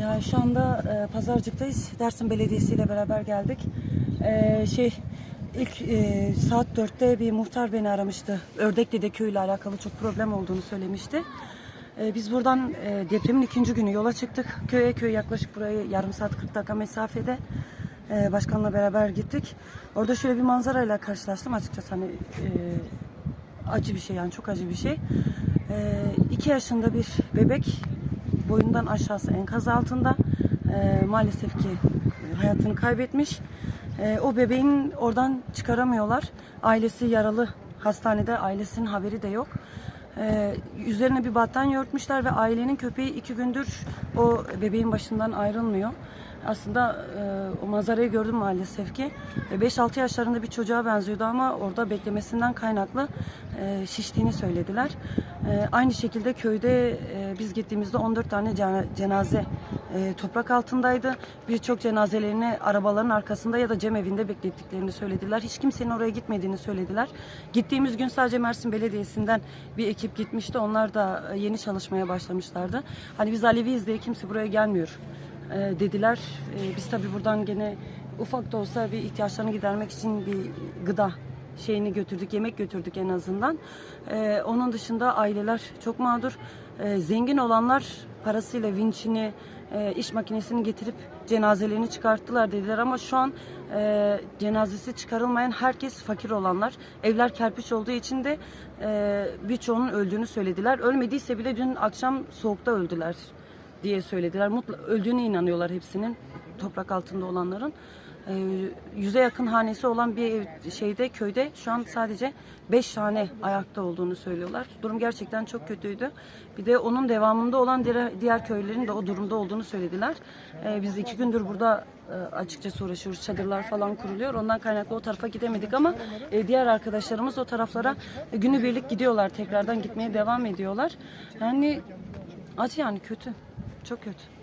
Ya şu anda e, Pazarcık'tayız. Dersim Belediyesi ile beraber geldik. E, şey ilk e, saat 4'te bir muhtar beni aramıştı. Ördekli'de köyüyle alakalı çok problem olduğunu söylemişti. E, biz buradan e, depremin ikinci günü yola çıktık. Köye köy yaklaşık buraya yarım saat 40 dakika mesafede. E, başkanla beraber gittik. Orada şöyle bir manzarayla karşılaştım açıkçası hani e, acı bir şey yani çok acı bir şey. E, iki yaşında bir bebek boyundan aşağısı enkaz altında Ee, maalesef ki e, hayatını kaybetmiş. Ee, o bebeğin oradan çıkaramıyorlar. Ailesi yaralı hastanede ailesinin haberi de yok. Ee, üzerine bir battaniye örtmüşler ve ailenin köpeği iki gündür o bebeğin başından ayrılmıyor. Aslında e, o manzarayı gördüm maalesef ki. E, 5-6 yaşlarında bir çocuğa benziyordu ama orada beklemesinden kaynaklı e, şiştiğini söylediler. E, aynı şekilde köyde e, biz gittiğimizde 14 tane cena- cenaze e, toprak altındaydı. Birçok cenazelerini arabaların arkasında ya da cemevinde beklettiklerini söylediler. Hiç kimsenin oraya gitmediğini söylediler. Gittiğimiz gün sadece Mersin Belediyesi'nden bir ekip gitmişti. Onlar da e, yeni çalışmaya başlamışlardı. Hani biz Aleviyiz diye kimse buraya gelmiyor e, dediler. E, biz tabii buradan gene ufak da olsa bir ihtiyaçlarını gidermek için bir gıda şeyini götürdük, yemek götürdük en azından. E, onun dışında aileler çok mağdur. E, zengin olanlar parasıyla vinçini, e, iş makinesini getirip cenazelerini çıkarttılar dediler ama şu an e, cenazesi çıkarılmayan herkes fakir olanlar. Evler kerpiç olduğu için de e, birçoğunun öldüğünü söylediler. Ölmediyse bile dün akşam soğukta öldüler diye söylediler. Mutlu öldüğüne inanıyorlar hepsinin toprak altında olanların. Ee, yüze yakın hanesi olan bir ev, şeyde köyde şu an sadece 5 tane ayakta olduğunu söylüyorlar. Durum gerçekten çok kötüydü. Bir de onun devamında olan diğer, diğer köylerin de o durumda olduğunu söylediler. Ee, biz iki gündür burada e, açıkçası uğraşıyoruz. Çadırlar falan kuruluyor. Ondan kaynaklı o tarafa gidemedik ama e, diğer arkadaşlarımız o taraflara e, günübirlik gidiyorlar. Tekrardan gitmeye devam ediyorlar. Yani acı yani kötü. Çok kötü.